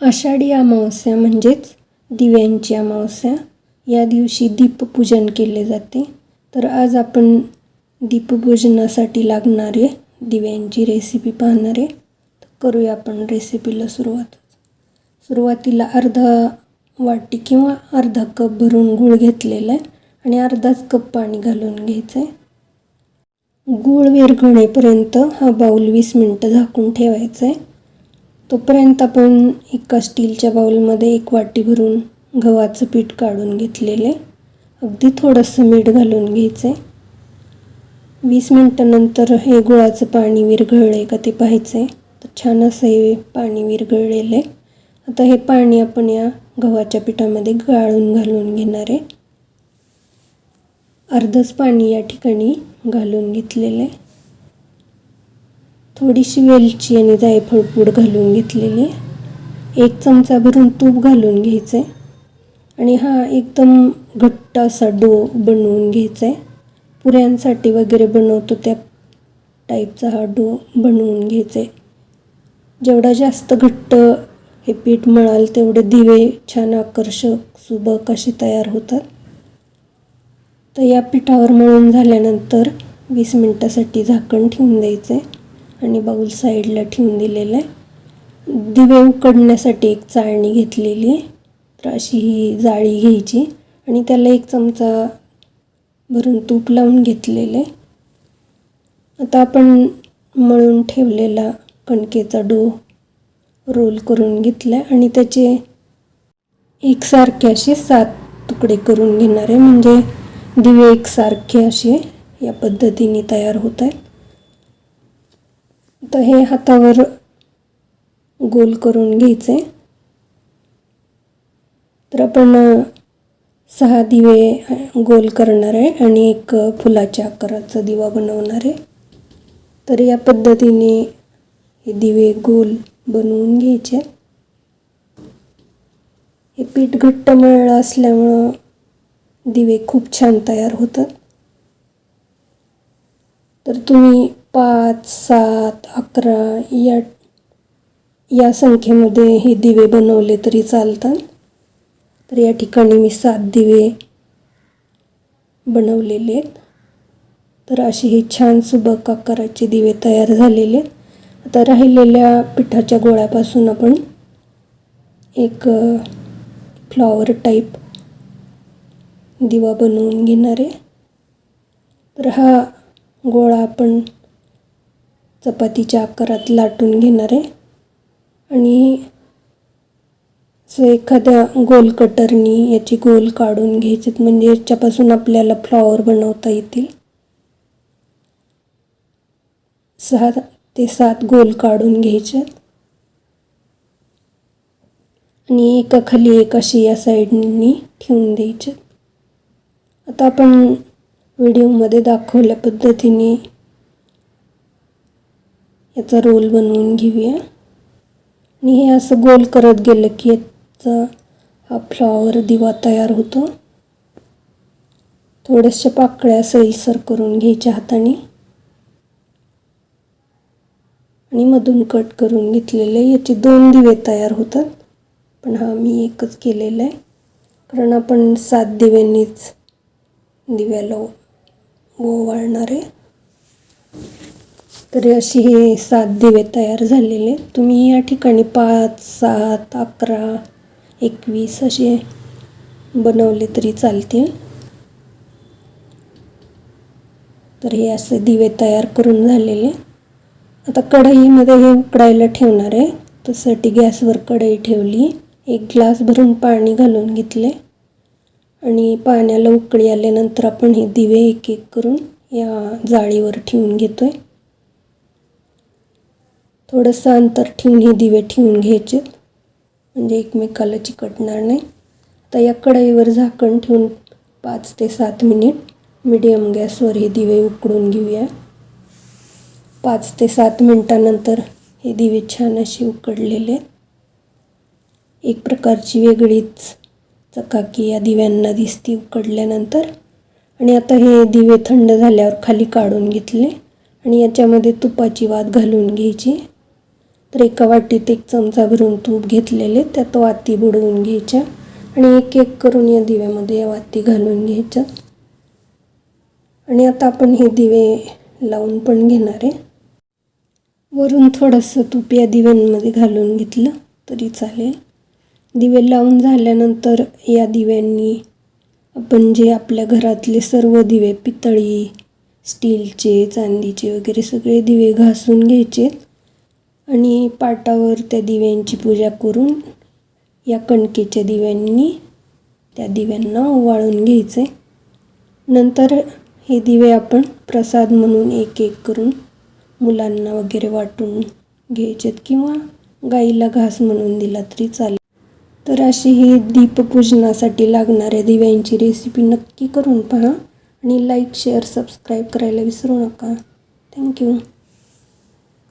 आषाढी अमावस्या म्हणजेच दिव्यांची अमावस्या. या दिवशी दीपपूजन केले जाते. तर आज आपण दीपपूजनासाठी लागणारे दिव्यांची रेसिपी पाहणार आहे. तर करूया आपण रेसिपीला सुरुवात सुरुवातीला अर्धा वाटी किंवा अर्धा कप भरून गूळ घेतलेला आहे आणि अर्धाच कप पाणी घालून घ्यायचं आहे. गूळ विरघळेपर्यंत हा बाऊल वीस मिनटं झाकून ठेवायचा आहे. तोपर्यंत आपण एका स्टीलच्या बाउलमध्ये एक वाटी भरून गव्हाचं पीठ काढून घेतलेले. अगदी थोडंसं मीठ घालून घ्यायचं आहे वीस मिनटानंतर हे गुळाचं पाणी विरघळलं आहे का ते पाहायचं आहे तर छान असं हे पाणी विरघळलेलं आहे आता हे पाणी आपण या गव्हाच्या पिठामध्ये गाळून घालून घेणार आहे. अर्धच पाणी या ठिकाणी घालून घेतलेलं आहे थोडीशी वेलची आणि जायफळ पूड घालून घेतलेली एक चमचा भरून तूप घालून घ्यायचं आहे आणि हा एकदम घट्ट असा डो बनवून घ्यायचा आहे पुऱ्यांसाठी वगैरे बनवतो त्या टाईपचा हा डो बनवून घ्यायचा आहे जेवढा जास्त घट्ट हे पीठ मळाल तेवढे दिवे छान आकर्षक सुबक असे तयार होतात. तर या पिठावर मळून झाल्यानंतर वीस मिनटासाठी झाकण ठेवून द्यायचं आहे आणि बाऊल साईडला ठेवून दिलेलं आहे. दिवे उकडण्यासाठी एक चाळणी घेतलेली आहे. तर अशी ही जाळी घ्यायची. आणि त्याला एक चमचा भरून तूप लावून घेतलेलं आहे. आता आपण मळून ठेवलेला कणकेचा डो रोल करून घेतला आहे आणि त्याचे एकसारखे असे सात तुकडे करून घेणार आहे. म्हणजे दिवे एकसारखे असे या पद्धतीने तयार होत आहेत. तर हे हातावर गोल करून घ्यायचे. तर आपण सहा दिवे गोल करणार आहे आणि एक फुलाच्या आकाराचा दिवा बनवणार आहे. तर या पद्धतीने हे दिवे गोल बनवून घ्यायचे. हे पीठ घट्ट मळलं असल्यामुळं दिवे खूप छान तयार होतात. तर तुम्ही पाच सात अकरा या या संख्येमध्ये हे दिवे बनवले तरी चालतात. तर या ठिकाणी मी सात दिवे बनवलेले आहेत. तर असे हे छान सुबक आकाराचे दिवे तयार झालेले आहेत. आता राहिलेल्या पिठाच्या गोळ्यापासून आपण एक फ्लॉवर टाईप दिवा बनवून घेणार आहे. तर हा गोळा आपण चपातीच्या आकारात लाटून घेणार आहे. आणि असं एखाद्या गोल कटरनी याची गोल काढून घ्यायचे म्हणजे याच्यापासून आपल्याला फ्लॉवर बनवता येतील. सहा ते सात गोल काढून घ्यायचे आणि एकाखाली एक अशी या साईडनी ठेवून द्यायचे आता आपण व्हिडिओमध्ये दाखवल्या पद्धतीने याचा रोल बनवून घेऊया. आणि हे असं गोल करत गेलं की याचा हा फ्लॉवर दिवा तयार होतो. थोड्याशा पाकळ्या सैलसर करून घ्यायच्या हाताने. आणि मधून कट करून घेतलेले याचे दोन दिवे तयार होतात. पण हा मी एकच केलेला आहे. कारण आपण सात दिव्यांनीच दिव्याला ओवाळणार आहे. तर अशी हे सात दिवे तयार झालेले तुम्ही या ठिकाणी पाच सात अकरा एकवीस असे बनवले तरी चालतील. तर हे असे दिवे तयार करून झालेले. आता कढईमध्ये हे उकडायला ठेवणार आहे. त्यासाठी गॅसवर कढई ठेवली. एक ग्लास भरून पाणी घालून घेतले. आणि पाण्याला उकळी आल्यानंतर आपण हे दिवे एक एक करून या जाळीवर ठेवून घेतो आहे थोडंसं अंतर ठेवून हे दिवे ठेवून घ्यायचे. म्हणजे एकमेकाला चिकटणार नाही. आता या कढईवर झाकण ठेवून पाच ते सात मिनिट मिडियम गॅसवर हे दिवे उकडून घेऊया. पाच ते सात मिनटानंतर हे दिवे छान असे उकडलेले. एक प्रकारची वेगळीच चकाकी या दिव्यांना दिसती उकडल्यानंतर. आणि आता हे दिवे थंड झाल्यावर खाली काढून घेतले. आणि याच्यामध्ये तुपाची वात घालून घ्यायची. तर एका वाटीत एक चमचा भरून तूप घेतलेले त्यात वाती बुडवून घ्यायच्या आणि एक एक करून या दिव्यामध्ये या वाती घालून घ्यायच्या. आणि आता आपण हे दिवे लावून पण घेणार आहे. वरून थोडंसं तूप या दिव्यांमध्ये घालून घेतलं तरी चालेल. दिवे लावून झाल्यानंतर या दिव्यांनी आपण जे आपल्या घरातले सर्व दिवे पितळी स्टीलचे चांदीचे वगैरे सगळे दिवे घासून घ्यायचे. आणि पाटावर त्या दिव्यांची पूजा करून या कणकेच्या दिव्यांनी त्या दिव्यांना ओवाळून घ्यायचे. नंतर हे दिवे आपण प्रसाद म्हणून एक एक करून मुलांना वगैरे वाटून घ्यायचेत किंवा गाईला घास म्हणून दिला तरी चालेल. तर अशी ही दीपपूजनासाठी लागणाऱ्या दिव्यांची रेसिपी नक्की करून पहा आणि लाईक शेअर सबस्क्राईब करायला विसरू नका. थँक्यू